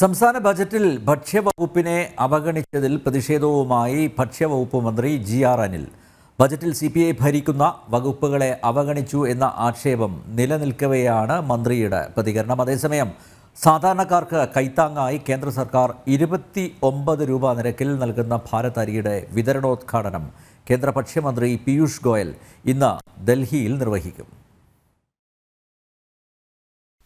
സംസ്ഥാന ബജറ്റിൽ ഭക്ഷ്യവകുപ്പിനെ അവഗണിച്ചതിൽ പ്രതിഷേധവുമായി ഭക്ഷ്യവകുപ്പ് മന്ത്രി ജി ആർ അനിൽ. ബജറ്റിൽ സി പി ഐ ഭരിക്കുന്ന വകുപ്പുകളെ അവഗണിച്ചു എന്ന ആക്ഷേപം നിലനിൽക്കവെയാണ് മന്ത്രിയുടെ പ്രതികരണം. അതേസമയം സാധാരണക്കാർക്ക് കൈത്താങ്ങായി കേന്ദ്ര സർക്കാർ ഇരുപത്തി ഒമ്പത് രൂപ നിരക്കിൽ നൽകുന്ന ഭാരത് അരിയുടെ വിതരണോദ്ഘാടനം കേന്ദ്ര ഭക്ഷ്യമന്ത്രി പീയൂഷ് ഗോയൽ ഇന്ന് ഡൽഹിയിൽ നിർവഹിക്കും.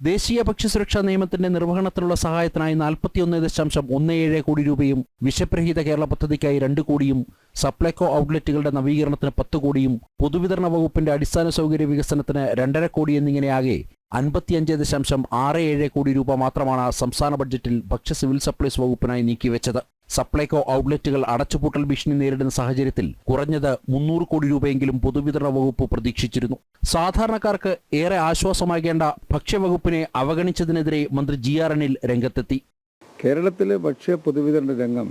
ദേശീയ ഭക്ഷ്യസുരക്ഷാ നിയമത്തിന്റെ നിർവഹണത്തിനുള്ള സഹായത്തിനായി നാൽപ്പത്തിയൊന്ന് ദശാംശം ഒന്ന് ഏഴ് കോടി രൂപയും വിഷപ്രഹിത കേരള പദ്ധതിക്കായി രണ്ട് കോടിയും സപ്ലൈകോ ഔട്ട്ലെറ്റുകളുടെ നവീകരണത്തിന് പത്ത് കോടിയും പൊതുവിതരണ വകുപ്പിന്റെ അടിസ്ഥാന സൗകര്യ വികസനത്തിന് രണ്ടര കോടി എന്നിങ്ങനെയാകെ അൻപത്തിയഞ്ച് ദശാംശം ആറ് ഏഴ് കോടി രൂപ മാത്രമാണ് സംസ്ഥാന ബഡ്ജറ്റിൽ ഭക്ഷ്യ സിവിൽ സപ്ലൈസ് വകുപ്പിനായി നീക്കിവെച്ചത്. സപ്ലൈകോ ഔട്ട്ലെറ്റുകൾ അടച്ചുപൂട്ടൽ ഭീഷണി നേരിടുന്ന സാഹചര്യത്തിൽ കുറഞ്ഞത് മുന്നൂറ് കോടി രൂപയെങ്കിലും പൊതുവിതരണ വകുപ്പ് പ്രതീക്ഷിച്ചിരുന്നു. സാധാരണക്കാർക്ക് ഏറെ ആശ്വാസമാകേണ്ട ഭക്ഷ്യവകുപ്പിനെ അവഗണിച്ചതിനെതിരെ മന്ത്രി ജി ആർ അനിൽ രംഗത്തെത്തി. കേരളത്തിലെ ഭക്ഷ്യ പൊതുവിതരണ രംഗം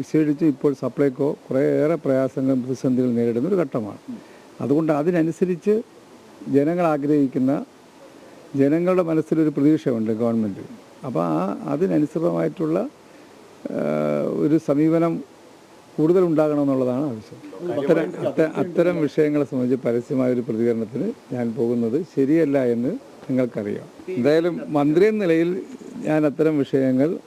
വിശേഷിച്ച് ഇപ്പോൾ സപ്ലൈകോ കുറേയേറെ പ്രയാസങ്ങളും പ്രതിസന്ധികൾ നേരിടുന്ന ഒരു ഘട്ടമാണ്. അതുകൊണ്ട് അതിനനുസരിച്ച് ജനങ്ങൾ ആഗ്രഹിക്കുന്ന ജനങ്ങളുടെ മനസ്സിലൊരു പ്രതീക്ഷയുണ്ട് ഗവൺമെന്റ്. അപ്പോൾ ആ അതിനനുസൃതമായിട്ടുള്ള ഒരു സമീപനം കൂടുതൽ ഉണ്ടാകണമെന്നുള്ളതാണ് ആവശ്യം. അത്തരം അത്ത- അത്തരം വിഷയങ്ങളെ സംബന്ധിച്ച് പരസ്യമായ ഒരു പ്രതികരണത്തിന് ഞാൻ പോകുന്നത് ശരിയല്ല എന്ന് നിങ്ങൾക്കറിയാം. എന്തായാലും മന്ത്രി എന്ന നിലയിൽ ഞാൻ അത്തരം വിഷയങ്ങൾ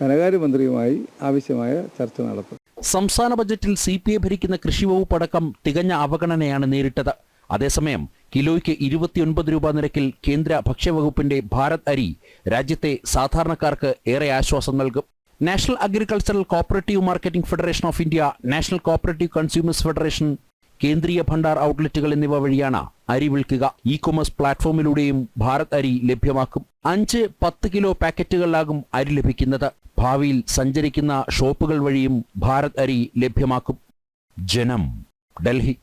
ധനകാര്യമന്ത്രിയുമായി ആവശ്യമായ ചർച്ച നടത്തും. സംസ്ഥാന ബജറ്റിൽ സി പി ഐ ഭരിക്കുന്ന കൃഷി വകുപ്പ് അടക്കം തികഞ്ഞ അവഗണനയാണ് നേരിട്ടത്. അതേസമയം കിലോയ്ക്ക് ഇരുപത്തിയൊൻപത് രൂപ നിരക്കിൽ കേന്ദ്ര ഭക്ഷ്യവകുപ്പിന്റെ ഭാരത് അരി രാജ്യത്തെ സാധാരണക്കാർക്ക് ഏറെ ആശ്വാസം നൽകും. National Agricultural Cooperative Marketing Federation of India National Cooperative Consumers Federation Kendriya Bhandar ഔട്ട്ലെറ്റുകൾ എന്നിവ വഴിയാണ് അരി വിൽക്കുക. ഇ കൊമേഴ്സ് പ്ലാറ്റ്ഫോമിലൂടെയും ഭാരത് അരി ലഭ്യമാക്കും. അഞ്ച് പത്ത് കിലോ പാക്കറ്റുകളിലാകും അരി ലഭിക്കുന്നത്. ഭാവിയിൽ സഞ്ചരിക്കുന്ന ഷോപ്പുകൾ വഴിയും ഭാരത് അരി ലഭ്യമാക്കും. ജനം ഡൽഹി.